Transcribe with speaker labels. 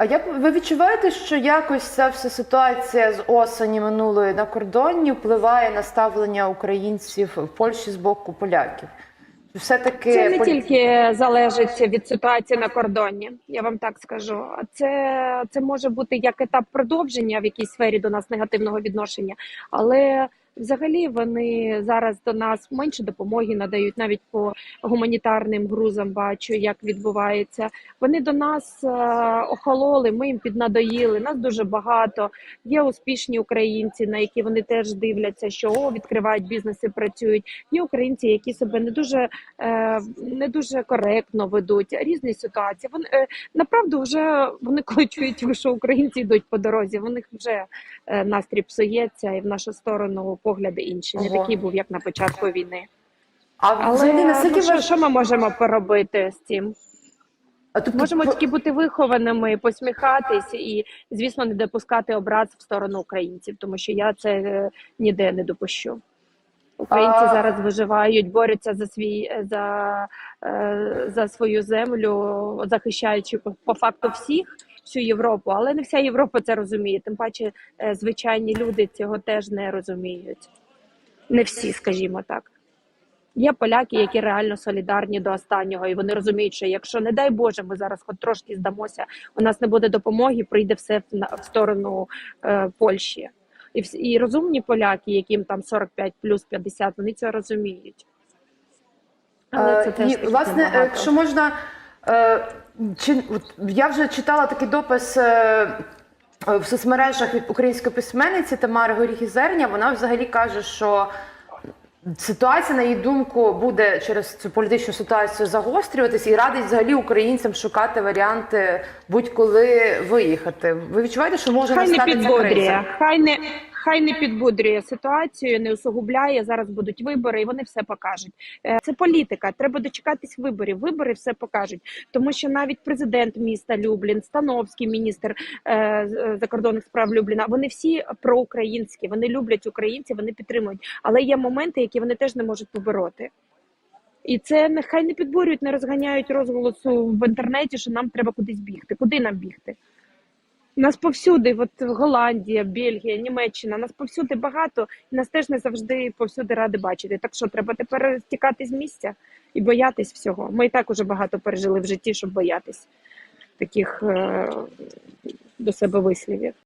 Speaker 1: А як ви відчуваєте, що якось ця вся ситуація з осені минулої на кордоні впливає на ставлення українців в Польщі з боку поляків? Все-таки
Speaker 2: Це не
Speaker 1: полі-
Speaker 2: тільки залежить від ситуації на кордоні, я вам так скажу. А Це, це може бути як етап продовження в якійсь сфері до нас негативного відношення, але взагалі вони зараз до нас менше допомоги надають навіть по гуманітарним грузам. Бачу, як відбувається. Вони до нас е, охололи, ми їм піднадоїли. Нас дуже багато. Є успішні українці, на які вони теж дивляться, що о, відкривають бізнеси, працюють. Є українці, які себе не дуже е, не дуже коректно ведуть. Різні ситуації. Вони е, направду вже вони коли чують, що українці йдуть по дорозі. В них вже настрій псується, і в нашу сторону погляди інші. Не
Speaker 1: Ого.
Speaker 2: такий був, як на початку війни.
Speaker 1: А
Speaker 2: Але
Speaker 1: взагалі наскільки
Speaker 2: ну, що, ми можемо поробити з цим?
Speaker 1: А, тобто,
Speaker 2: Можемо тільки бути вихованими, посміхатись і, звісно, не допускати образ в сторону українців, тому що я це е, ніде не допущу. Українці
Speaker 1: А-
Speaker 2: зараз виживають, борються за свій е, за, е, за свою землю, захищаючи по, по факту всіх всю Європу, але не вся Європа це розуміє. Тим паче, е, звичайні люди цього теж не розуміють. Не всі, скажімо так. Є поляки, які реально солідарні до останнього, і вони розуміють, що якщо не дай Боже, ми зараз хоч трошки здамося, у нас не буде допомоги, прийде все в, сторону е, Польщі. І, і розумні поляки, яким там 45 плюс 50, вони це розуміють. Але це
Speaker 1: Е,
Speaker 2: теж
Speaker 1: і, власне, якщо можна, е, чи от я вже читала такий допис. е, е, В соцмережах від української письменниці Тамари Горіхи Зерня вона взагалі каже, що ситуація, на її думку, буде через цю політичну ситуацію загострюватись і радить взагалі українцям шукати варіанти будь-коли виїхати. Ви відчуваєте, що може
Speaker 2: Хай не
Speaker 1: настати ця
Speaker 2: підбодрює, хай не хай не підбудрює ситуацію, не усугубляє. Зараз будуть вибори, і вони все покажуть. Е, Це політика. Треба дочекатись виборів. Вибори все покажуть, тому що навіть президент міста Люблін, Становський міністр е, е, закордонних справ Любліна. Вони всі проукраїнські. Вони люблять українців, вони підтримують. Але є моменти, які вони теж не можуть побороти. І це нехай не підбурюють, не розганяють розголосу в інтернеті, що нам треба кудись бігти. Куди нам бігти? Нас повсюди, от Голландія, Бельгія, Німеччина, нас повсюди багато, і нас теж не завжди повсюди ради бачити. Так що треба тепер тікати з місця і боятись всього. Ми і так уже багато пережили в житті, щоб боятись таких е- до себе вислівів.